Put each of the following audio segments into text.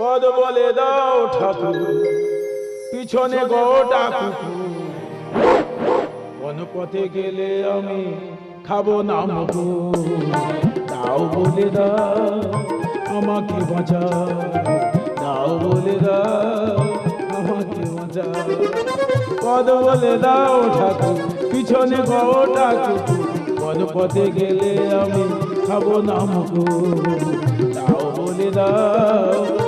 পদ বলে দাও ঠাকুর। পিছনে গোটা পথে গেলে আমি খাব না দাও বলে দাও, আমাকে বাঁচা দাও বলে দাও, আমাকে বাঁচা পদ বলে দাও ঠাকুর, পিছনে গোটা কোন পথে গেলে আমি খাব না দাও বলে দাও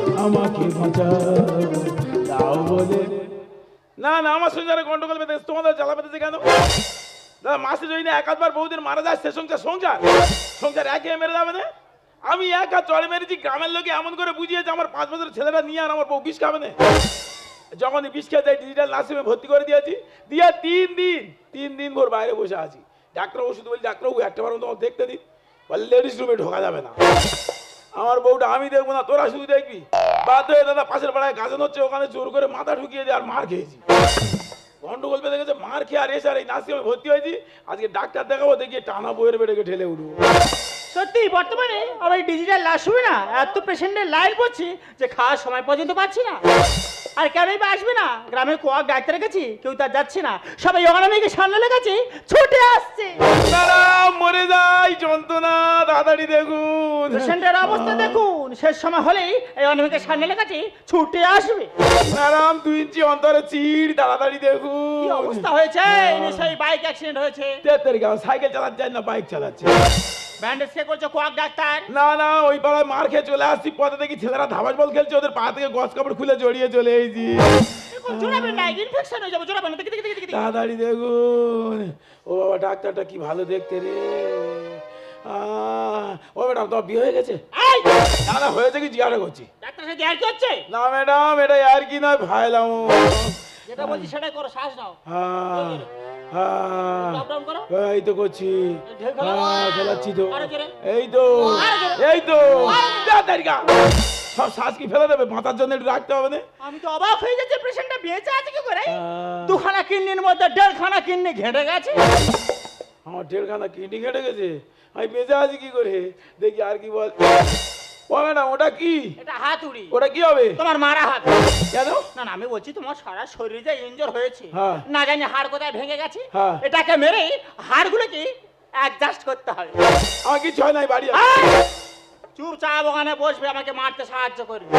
না না, আমার সঙ্গে যারা গন্ডগোল বেঁধেছে তোমাদের জ্বালা বেঁধেছে কেন? দাদা, মাসে যদি না একাধবার বৌদিন মারা যায়, সে সংসার সংসার। সংসার একে মেরে যাবে না? আমি একা চড়ে মেরেছি, গ্রামের লোকে এমন করে বুঝিয়েছে, আমার পাঁচ বছরের ছেলেটা নিয়ে আর আমার বউ বিষ খাবে না। যখন বিষ খেয়ে যায় ডিজিটাল নার্সিংয়ে ভর্তি করে দিয়েছি, দিয়ে তিন দিন তিন দিন ভোর বাইরে বসে আছি। ডাক্তার ওষুধ বলি ডাক্তারবাবু, একটা বার তোমার দেখতে দিন বলে লেডিস রুমে ঢোকা যাবে না। আমার বউটা আমি দেখব না, তোরা শুধু দেখবি। বাধ্য হয়ে দাদা পাশের পাড়ায় গাজন হচ্ছে, ওখানে জোর করে মাথা ঢুকিয়ে দিয়ে আর মার খেয়েছি। গন্ডগোল বেঁধে গেছে, মার খেয়ে আর এসে আর এই নার্সিংহোমে ভর্তি হয়েছি। আজকে ডাক্তার দেখাবো, দেখি টানা বইয়ের বেড়ে ঠেলে উঠবো। সত্যি, বর্তমানে আমার ডিজিটাল লাস্ট না, এত পেশেন্টের লাইন পড়ছি যে খাওয়ার সময় পর্যন্ত পাচ্ছি না। আর কেনই বা আসবে না। গ্রামের কোয়াক ডাক্তারের রেখেছি কেউ তার যাচ্ছে না। সবাই ওখানে সামনে লেগেছে ছুটে আসছে। দাদা মরে যাই যন্ত্রণা তাড়াতাড়ি দেখুন। পেশেন্টের অবস্থা দেখুন। শেষ সময় হলেই এই অনামিকের সামনে লেগেছে ছুটে আসবে। ম্যাডাম দুই ইঞ্চি অন্তরে চিড় তাড়াতাড়ি কি দেখুন অবস্থা হয়েছে? নিশ্চয়ই বাইক অ্যাক্সিডেন্ট হয়েছে। তের তারিখ সাইকেল চালাতে যায় না বাইক চালাচ্ছে। ব্যান্ডেজ কে করছে কোয়াক ডাক্তার। না না ওই পাড়ায় মার খেয়ে চলে আসছি। পথে দেখি ছেলেরা ধাবাস বল খেলছে ওদের পা থেকে গছ কাপড় খুলে জড়িয়ে চলে এসেছি। জোড়াবেন না ইনফেকশন হয়ে যাবে জোড়াবেন দেখি দেখি দেখি দেখি তাড়াতাড়ি দেখুন। ও বাবা ডাক্তারটা কি ভালো দেখতে রে। ও ম্যাডাম তোমার বিয়ে হয়ে গেছে? না না হয়েছে কি জিজ্ঞাসা করছি। ডাক্তার সাথে আর কি হচ্ছে না ম্যাডাম এটা আর কি নয় ভাইলাম। যেটা বলছি সেটাই করো শ্বাস নাও। হ্যাঁ। হ্যাঁ করো। এই তো করছি। হ্যাঁ খেলাচ্ছি তো। এই তো এই তো। সব শ্বাস কি ফেলে দেবে? মাথার জন্য একটু রাখতে হবে না? আমি তো অবাক হয়ে যাচ্ছি পেশেন্টটা বেঁচে আছে কি করে? দুখানা কিডনির মধ্যে দেড়খানা কিডনি ঘেটে গেছে। আমার দেড়খানা কিডনি কেটে গেছে। আমি বেঁচে আছি কি করে? দেখি আর কি বল। ও ম্যাডাম ওটা কি? এটা হাতুড়ি ওটা কি হবে? তোমার মারা হাত। কেন? না না আমি বলছি তোমার সারা শরীরে যে ইনজোর হয়েছে হ্যাঁ। না জানি হাড় কোথায় ভেঙে গেছে হ্যাঁ। এটাকে মেরে হাড়গুলোকে অ্যাডজাস্ট করতে হবে। আমার কিছু হয় নাই বাড়ি চুপচাপ ওখানে বসবে আমাকে মারতে সাহায্য করবে।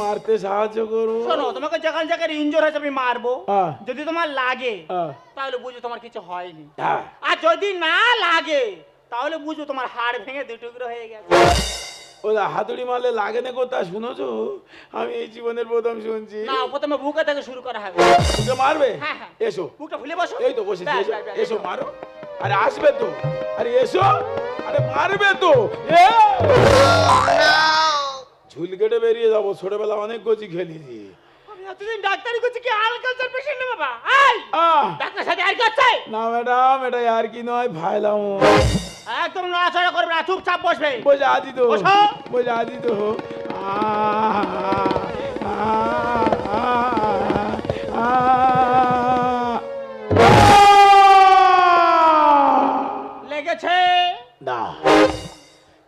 মারতে সাহায্য করব? শোনো তোমাকে যেখানে জায়গায় ইনজোর হয়েছে আমি মারবো। হ্যাঁ। যদি তোমার লাগে। তাহলে বুঝো তোমার কিছু হয়নি। হ্যাঁ। আর যদি না লাগে তাহলে বুঝো তোমার হাড় ভেঙে দু টুকরো হয়ে গেছে। হাতুড়ি মারলে লাগে না কোথা শুনেছো? আমি এই জীবনের প্রথম শুনছি। না প্রথমে বুকে থেকে শুরু করা হবে। তোকে মারবে? হ্যাঁ, হ্যাঁ। এসো। বুকটা ফুলে বসো। এই তো ব্যাস, এসো মারো। আরে আসবে তো। আরে এসো। আরে মারবে তো। ঝুল কেটে বেরিয়ে যাব। ছোটবেলা অনেক গজি খেলেছি। এতদিন ডাক্তারি করছি কি আলকালচার পেশেন্ট বাবা? আই ডাক্তার সাথে আর না ম্যাডাম এটা আর কি নয় ভাইলাম একদম নড়াচড়া করবে না চুপচাপ বসবে। বসে আছি তো। বসে। আছি তো। লেগেছে। না।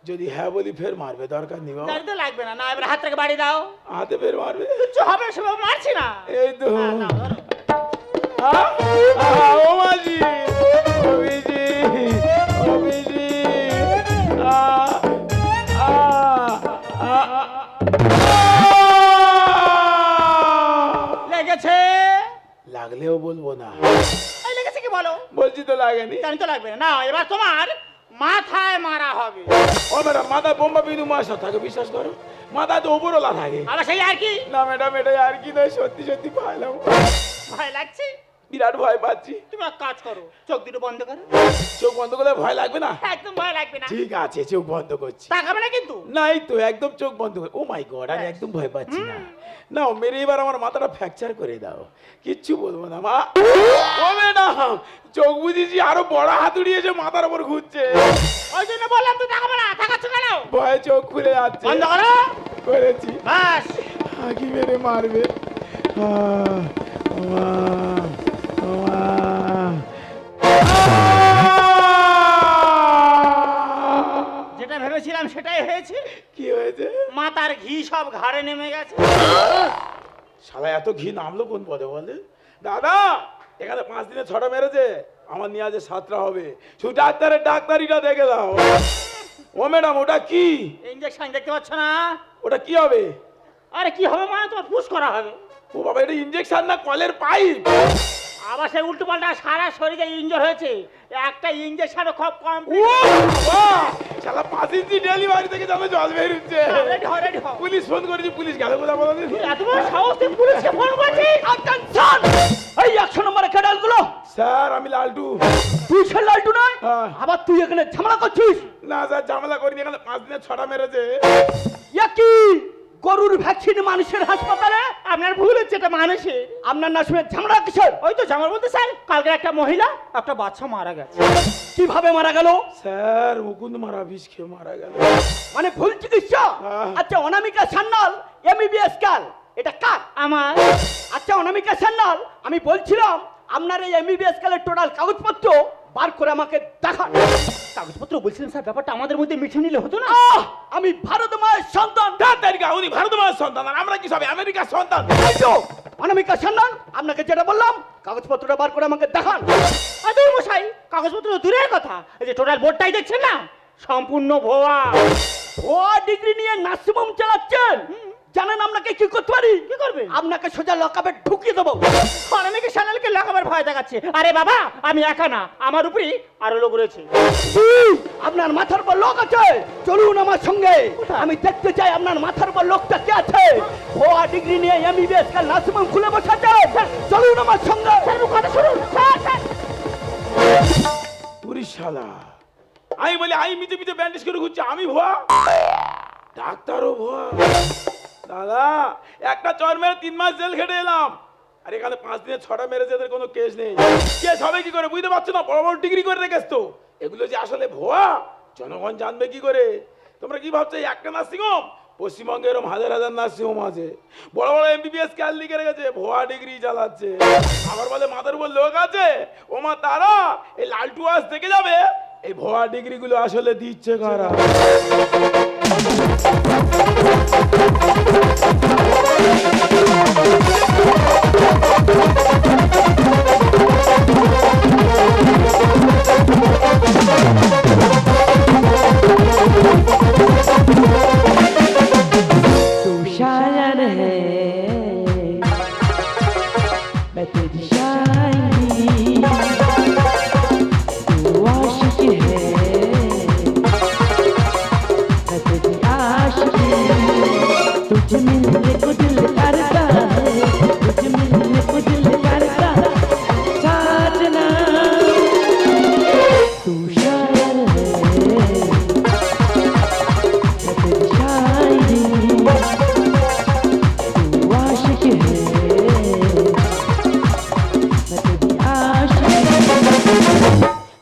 যদি হ্যাঁ বলি ফের মারবে দরকার নেই বাবা। লাগবে না। না এবার হাত থেকে বাড়ি দাও। হাতে ফের মারবে। কিছু হবে সেভাবে মারছি না। এই তো। ও মাঝি লাগলেও বলব না। এই লেগেছে কি বলো? বলছি তো লাগেনি। জানি তো লাগবে না? না এবার তোমার মাথায় মারা হবে। ও ম্যাডাম মাথা বোম্বা বিন্দু মাসা থাকে বিশ্বাস করো। মাথা তো ওপরওয়ালা থাকে। আবার সেই আর কি? না ম্যাডাম এটা আর কি নয় সত্যি সত্যি পাইলাম ভয় লাগছে? বিরাট ভয় পাচ্ছি। তুমি এক কাজ করো চোখ দুটো বন্ধ করো। চোখ বন্ধ করলে ভয় লাগবে না? একদম ভয় লাগবে না। ঠিক আছে চোখ বন্ধ করছি। তাকাবে না কিন্তু? নাই তো একদম চোখ বন্ধ করে ও মাই গড আমি একদম ভয় পাচ্ছি না। না মেরে এবার আমার মাথাটা ফ্র্যাকচার করে দাও। কিচ্ছু বলব না মা। ও ম্যাডাম চোখ বুঝেছি আরও বড় হাতুড়ি এসে মাথার উপর ঘুরছে। ওই জন্য বললাম তো তাকাবে না তাকাচ্ছ কেন? ভয়ে চোখ খুলে যাচ্ছে। বন্ধ করো। করেছি। বাস। হাঁকি মেরে মারবে। আহ, ওমা, যেটা ভেবেছিলাম সেটাই হয়েছে। কি হয়েছে? মাথার ঘি সব ঘাড়ে নেমে গেছে। শালা এত ঘি নামলো কোন পদে বলে দাদা এখানে পাঁচ দিনে ছটা মেরেছে। আমার নিয়ে আজ সাতটা হবে। শুধু ডাক্তারের ডাক্তারিটা দেখে দাও। ও ম্যাডাম ওটা কি? ইঞ্জেকশন দেখতে পাচ্ছ না? ওটা কি হবে? আরে কি হবে মানে তোমার পুশ করা হবে। ও বাবা এটা ইঞ্জেকশন না কলের পাইপ? আবার সেই উল্টো পাল্টা সারা শরীরে ইঞ্জর হয়েছে। একটা ইঞ্জেকশনও খুব কম। ডেলিভারি থেকে যাবে জল বেরোচ্ছে হও পুলিশ ফোন করেছি পুলিশ গেল বলো দিদি? এত বড় সাহস তুই পুলিশকে ফোন করছিস আটেনশন এই একশো নম্বরে ক্যাডালগুলো স্যার আমি লালটু। তুই সে লালটু নয়? হ্যাঁ। আবার তুই এখানে ঝামেলা করছিস? না স্যার ঝামেলা করিনি এখানে পাঁচ দিনে ছড়া মেরেছে। কি? গরুর ভ্যাকসিন মানুষের হাসপাতালে? আপনার ভুল হচ্ছে এটা মানুষের। আপনার না শুনে ঝামেলা কিসের? ওই তো জামার বলতে স্যার কালকে একটা মহিলা একটা বাচ্চা মারা গেছে। কীভাবে মারা গেল? স্যার মুকুন্দ মারা বিষ খেয়ে মারা গেল। মানে ভুল চিকিৎসা হ্যাঁ। আচ্ছা অনামিকা সান্যাল এমবিবিএস কাল এটা কার? আমার। আচ্ছা অনামিকা সান্যাল আমি বলছিলাম আপনার এই এমবিবিএস কালের টোটাল কাগজপত্র বার করে আমাকে দেখান কাগজপত্র বলছিলাম স্যার ব্যাপারটা আমাদের মধ্যে মিঠে নিলে হতো না? আমি ভারত মায়ের সন্তান। তারিখা উনি ভারত মায়ের সন্তান আর আমরা কি সব আমেরিকার সন্তান? অনামিকা সান্যাল আপনাকে যেটা বললাম কাগজপত্রটা বার করে আমাকে দেখান। আদৌ মশাই কাগজপত্র দূরের কথা এই যে টোটাল বোর্ডটাই দেখছেন না? সম্পূর্ণ ভোয়া। ও ডিগ্রি নিয়ে নার্সিংহোম চালাচ্ছেন? জানেন আপনাকে কি করতে পারি? কি করবে আপনাকে সোজা লকাপে ঢুকিয়ে দেবো। অনামিকে সানালকে লাগাবার ভয় দেখাচ্ছে? আরে বাবা আমি একা না আমার উপরই আরও লোক রয়েছে? আপনার মাথার পর লোক আছে? চলুন আমার সঙ্গে। আমি দেখতে চাই আপনার মাথার পর লোকটা কে আছে। ও ডিগ্রি নিয়ে এমবিবিএস কাল নার্সিংহোম খুলে বসাচ্ছে চলুন আমার সঙ্গে। কথা শুনুন। স্যার শালা। আমি বলি আমি মিটে মিটে ব্যান্ডেজ করে ঘুরছি। আমি ভুয়া? ডাক্তারও ভুয়া। দাদা, একটা চর মেরে তিন মাস জেল খেটে এলাম। আর এখানে পাঁচ দিনে ছটা মেরেছে এদের কোনো কেস নেই। কেস হবে কি করে বুঝতে পারছ না? বড় বড় ডিগ্রি করে রেখেছ তো। এগুলো যে আসলে ভুয়া, জনগণ জানবে কি করে? তোমরা কি ভাবছ একটা নার্সিংহোম? পশ্চিমবঙ্গে এরকম হাজার হাজার নার্সিংহোম আছে। বড় বড় এমবিবিএস ক্যাল লিখে রেখেছে, ভুয়া ডিগ্রি চালাচ্ছে। আবার বলে মাথার উপর লোক আছে? ও মা, তারা? এই লালটু আজ থেকে যাবে? এই ভুয়া ডিগ্রিগুলো আসলে দিচ্ছে কারা? Thank you.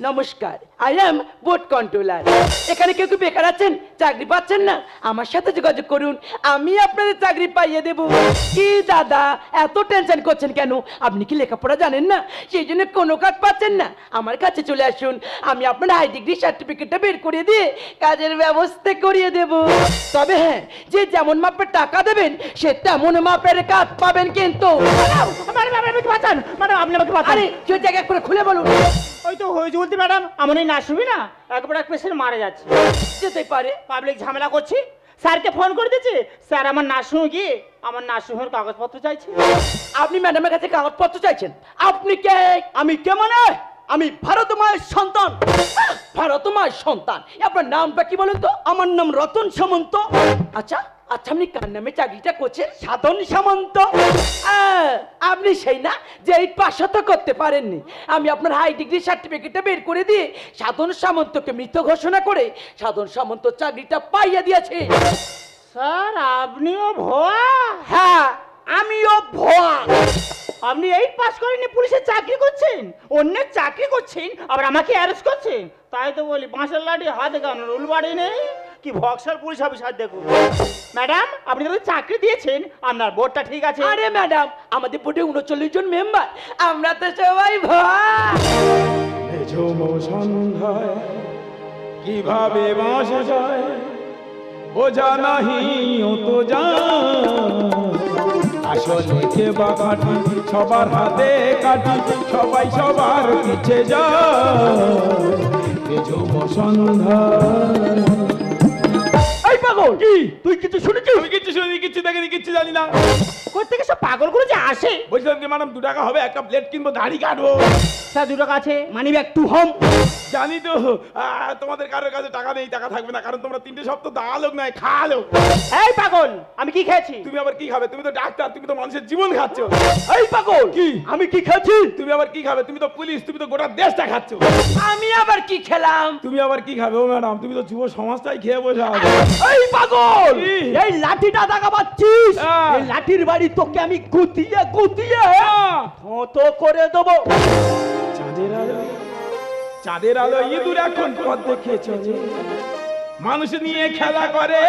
নমস্কার। আই এম বোট কন্ট্রোলার এখানে কেউ কি বেকার আছেন? চাকরি পাচ্ছেন না? আমার সাথে যোগাযোগ করুন। আমি আপনাদের চাকরি পাইয়ে দেব। কি দাদা এত টেনশন করছেন কেন? আপনি কি লেখাপড়া জানেন না? সেই জন্য কোনো কাজ পাচ্ছেন না। আমার কাছে চলে আসুন। আমি আপনার হাই ডিগ্রি সার্টিফিকেটটা বের করে দিয়ে কাজের ব্যবস্থা করিয়ে দেব। তবে হ্যাঁ যে যেমন মাপের টাকা দেবেন সে তেমন মাপের কাজ পাবেন কিন্তু। ম্যাডাম আপনি আমাকে বাঁচান। আরে কেউ জায়গা করে খুলে বলুন। ওই তো হয়েছে বলতে ম্যাডাম আমার এই নার্সিংহোমে না? একবার এক পেশেন্ট মারা যাচ্ছে। যেতে পারে পাবলিক ঝামেলা করছি। স্যারকে ফোন করে দিয়েছি স্যার আমার নার্সিংহোমে গিয়ে আমার নার্সিংহোমের কাগজপত্র চাইছে। আপনি ম্যাডামের কাছে কাগজপত্র চাইছেন? আপনি কে? আমি কে মানে? আমি ভারত মায়ের সন্তান। ভারত মায়ের সন্তান। আপনার নামটা কি বলুন তো? আমার নাম রতন সামন্ত। আচ্ছা আচ্ছা আপনি কার নামে চাকরিটা করছেন? সাধন সামন্ত। আপনি সেই না যে এই পাশা তো করতে পারেননি। আমি আপনার হাই ডিগ্রি সার্টিফিকেটটা বের করে দিয়ে সাধন সামন্তকে মৃত ঘোষণা করে সাধন সামন্ত চাকরিটা পাইয়া দিয়েছে। স্যার আপনিও ভোয়া? হ্যাঁ আমিও ভোয়া। আপনি এইট পাস করেনি পুলিশের চাকরি করছেন? অন্যের চাকরি করছেন আবার আমাকে অ্যারেস্ট করছেন? তাই তো বলি বাঁশের লাঠি হাতে কেন রুল বাড়ি নেই। কি ভক্সার পুলিশ অফিসার দেখুন? ম্যাডাম আপনি তো চাকরি দিয়েছেন আপনার বোর্ডটা ঠিক আছে। আরে ম্যাডাম আমাদের বোর্ডে উনচল্লিশ জন মেম্বার আমরা তো সবাই ভোয়া। সন্ধ্যায় কীভাবে বাঁশা যায় বোঝা নাহি ও তো জান আসলে কে বা খাটি সবার হাতে কাটি সবাই সবার পিছে এ সন্ধ্যা পাগল? কি? তুই কিছু শুনেছিস? আমি কিচ্ছু শুনিনি কিচ্ছু দেখিনি কিচ্ছু জানি না। কোথেকে সব পাগলগুলো যে আসে? বলছিলাম যে ম্যাডাম দু টাকা হবে একটা প্লেট কিনবো দাড়ি কাটবো। স্যার দু টাকা আছে মানি ব্যাক টু হোম জানি তো তোমাদের কারোর কাছে টাকা নেই টাকা থাকবে না কারণ তোমরা তিনটে সপ্তাহ দা লোক নয় খা লোক এই পাগল আমি কি খেয়েছি? তুমি আবার কি খাবে? তুমি তো ডাক্তার তুমি তো মানুষের জীবন খাচ্ছ। এই পাগল কি? আমি কি খেয়েছি? তুমি আবার কি খাবে? তুমি তো পুলিশ তুমি তো গোটা দেশটা খাচ্ছ। আমি আবার কি খেলাম? তুমি আবার কি খাবে? ও ম্যাডাম তুমি তো যুব সমাজটাই খেয়ে বসে আছো। এই পাগল এই লাঠিটা দেখা পাচ্ছিস। এই লাঠির বাড়ি তোকে আমি গুতিয়ে গুতিয়ে! থতো করে দেবো। চাঁদের আলো। চাঁদের আলো ইঁদুর এখন পথ দেখে চলে মানুষ নিয়ে খেলা করে।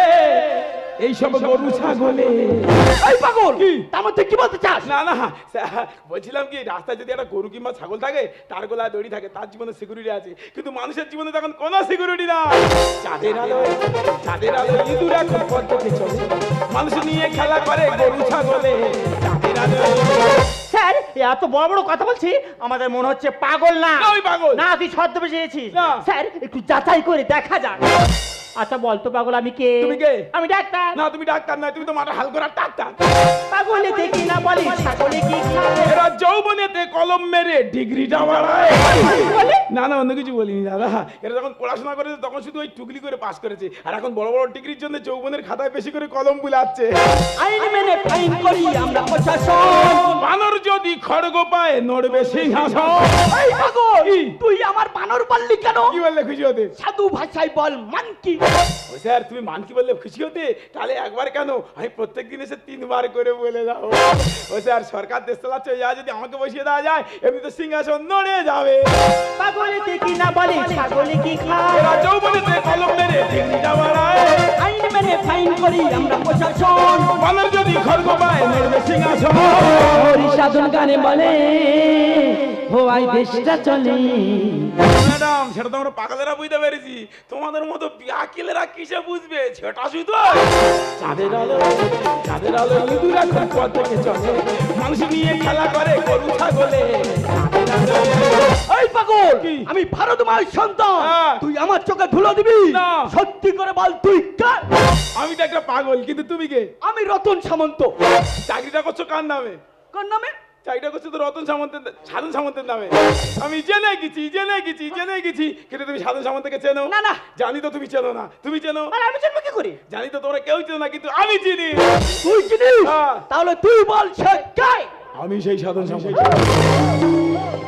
এইসব গরু ছাগলে। এই পাগল! কি? তার মধ্যে কি বলতে চাস? না না বলছিলাম কি রাস্তায় যদি একটা গরু কিংবা ছাগল থাকে তার গলায় দড়ি থাকে তার জীবনে সিকিউরিটি আছে। কিন্তু মানুষের জীবনে তখন কোনো সিকিউরিটি না চাঁদের আলো চাঁদের আলো ইঁদুর এখন পথ দেখে চলে মানুষ নিয়ে খেলা করে গরু ছাগলে। চাঁদের আলো স্যার এত বড় বড় কথা বলছি আমাদের মনে হচ্ছে পাগল না। ওই পাগল। না তুই ছদ্মবেশে এসেছিস স্যার একটু যাচাই করে দেখা যাক। আচ্ছা বলতো পাগল আমি কে? তুমি কে? আমি ডাক্তার। না তুমি ডাক্তার নয় তুমি তো মাথা হাল করার ডাক্তার। পাগলে দেখি না বলি ছাগলে কি এরা যৌবনেতে কলম মেরে ডিগ্রিটা বাড়ায়? না না অন্য কিছু বলিনি দাদা। এরা যখন পড়াশোনা করেছে তখন শুধু ওই টুকলি করে পাস করেছে। আর এখন বড় বড় ডিগ্রির জন্য যৌবনের খাতায় বেশি করে কলম বুলাচ্ছে। আইন মেনে ফাইন করি আমরা প্রশাসন। বানর যদি খড়গ পায় নড়বে সিংহাসন। এই পাগল তুই আমার বানর বললি কেন? কি বললে খুশি হতে? সাধু ভাষায় বল মানকি ও স্যার তুমি মান কি বললে খুশি হতে? তাহলে একবার কেন? আমি প্রত্যেক দিন এসে তিনবার করে বলে দাও ও স্যার সরকার দেশ চালাচ্ছে যা যদি আমাকে বসিয়ে দেওয়া যায় এমনি তো সিংহাসন নড়ে যাবে। পাগলে দেখি না বলি? ছাগলে কি খায়? এরা যৌবনেতে কলম মেরে ডিগ্রিটা বাড়ায় আইন মেনে ফাইন করি আমরা প্রশাসন। বানর যদি খড়গ পায় নড়বে সিংহাসন। হরি সাধন গানে বলে হওয়াই দেশটা চলে। ম্যাডাম সেটা তো আমরা পাগলেরা বুঝতে পেরেছি। তোমাদের মতো আকিলেরা কিসে বুঝবে? সেটা শুধু। চাঁদের আলো চাঁদের আলো ইঁদুর এখন পথ চলে। মানুষ নিয়ে খেলা করে গরু ছাগলে। এই পাগল আমি ভারত মায়ের সন্তান। হ্যাঁ। তুই আমার চোখে ধুলো দিবি? না। সত্যি করে বল তুই কার আমি তো একটা পাগল কিন্তু তুমি কে? আমি রতন সামন্ত। চাকরিটা করছ কার নামে? কোন নামে? চাকরিটা করছে তো রতন সামন্তের সাধন সামন্তের নামে। আমি জেনে গেছি জেনে গেছি জেনে গেছি। কিন্তু তুমি সাধন সামন্তকে চেনো? না, না। জানি তো তুমি চেনো না। তুমি চেনো? আর আমি জানব কি করে? জানি তো তোমরা কেউ চেনো না কিন্তু আমি চিনি। তুই চিনিস? হ্যাঁ। তাহলে তুই বল সে কে? আমি সেই সাধন সম্পর্ক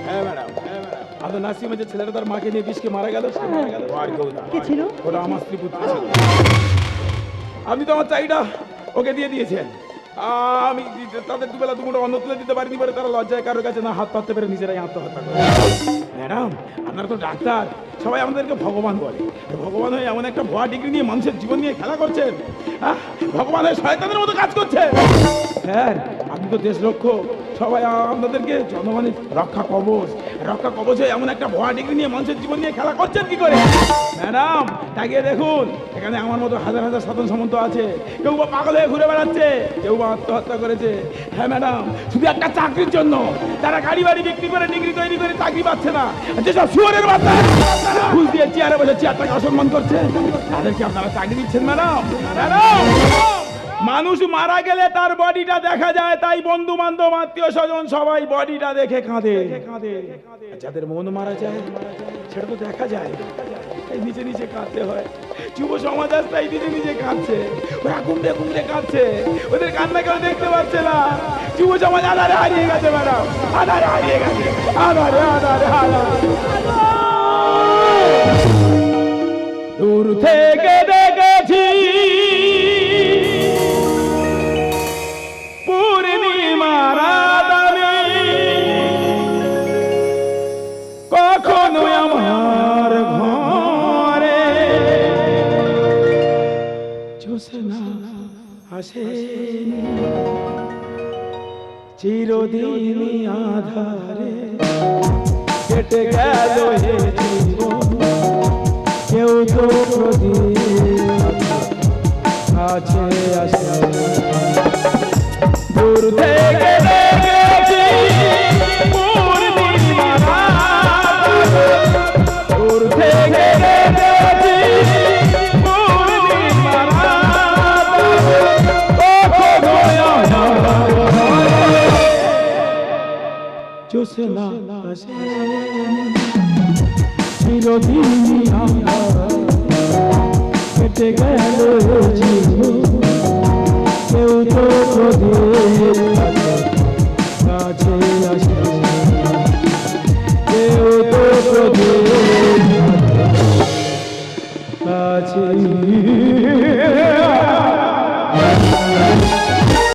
হ্যাঁ ম্যাডাম হ্যাঁ ম্যাডাম। আপনার নার্সিংহোমে যে ছেলেটা তার মাকে নিয়ে বিষকে মারা গেল সে মারা গেল। আর কেউ না। কি ছিল? ওটা আমার স্ত্রী পুত্র ছিল। আপনি তো আমার চাইটা ওকে দিয়ে দিয়েছেন আমি তাদের দুবেলা দুমুটো অন্ন তুলে দিতে পারিনি বলে তারা লজ্জায় কারোর কাছে না হাত পাততে পেরে নিজেরাই আত্মহত্যা করে। ম্যাডাম, আপনারা তো ডাক্তার। সবাই আমাদেরকে ভগবান বলে। ভগবান হয়ে এমন একটা ভয়া ডিগ্রি নিয়ে মানুষের জীবন নিয়ে খেলা করছেন। ভগবান হয়ে শয়তানের মতো কাজ করছে স্যার আপনি তো দেশ লক্ষ্য সবাই আপনাদেরকে জনগণের রক্ষা কবচ রক্ষা কবচ হয়ে এমন একটা ভয়া ডিগ্রি নিয়ে মানুষের জীবন নিয়ে খেলা করছেন কি করে? ম্যাডাম, তাকিয়ে দেখুন, এখানে আমার মতো হাজার হাজার সাধন সামন্ত আছে। কেউ বা পাগল হয়ে ঘুরে বেড়াচ্ছে, কেউ বা আত্মহত্যা করেছে। হ্যাঁ ম্যাডাম, শুধু একটা চাকরির জন্য। তারা গাড়ি বাড়ি বিক্রি করে, ডিগ্রি তৈরি করে চাকরি পাচ্ছে না। যেসব শুয়ারের বাচ্চা ঘুষ দিয়ে চেয়ারে বসে চেয়ারটাকে অসম্মান করছে, তাদেরকে আপনারা চাকরি দিচ্ছেন ম্যাডাম। ম্যাডাম! মানুষ মারা গেলে তার বডিটা দেখা যায় তাই বন্ধু বান্ধব আত্মীয় স্বজন সবাই বডিটা দেখে কাঁদে। যাদের মন মারা যায় সেটা তো দেখা যায়। এই নিচে নিচে কাঁদতে হয়। যুব সমাজ আজ তাই নিজে নিজে কাঁদছে। ওরা কুমড়ে কুমড়ে কাঁদছে। ওদের কান্না কেউ দেখতে পাচ্ছে না। যুব সমাজ আধারে হারিয়ে গেছে ম্যাডাম। আধারে হারিয়ে গেছে। আধারে আধারে আধারে। দূর থেকে দেখেছি চিরদিন আধারে কেটে গেল হে কেউ তো প্রদীপ কাছে আসে দূর থেকে চোষে না কেটে গেল কেউ তো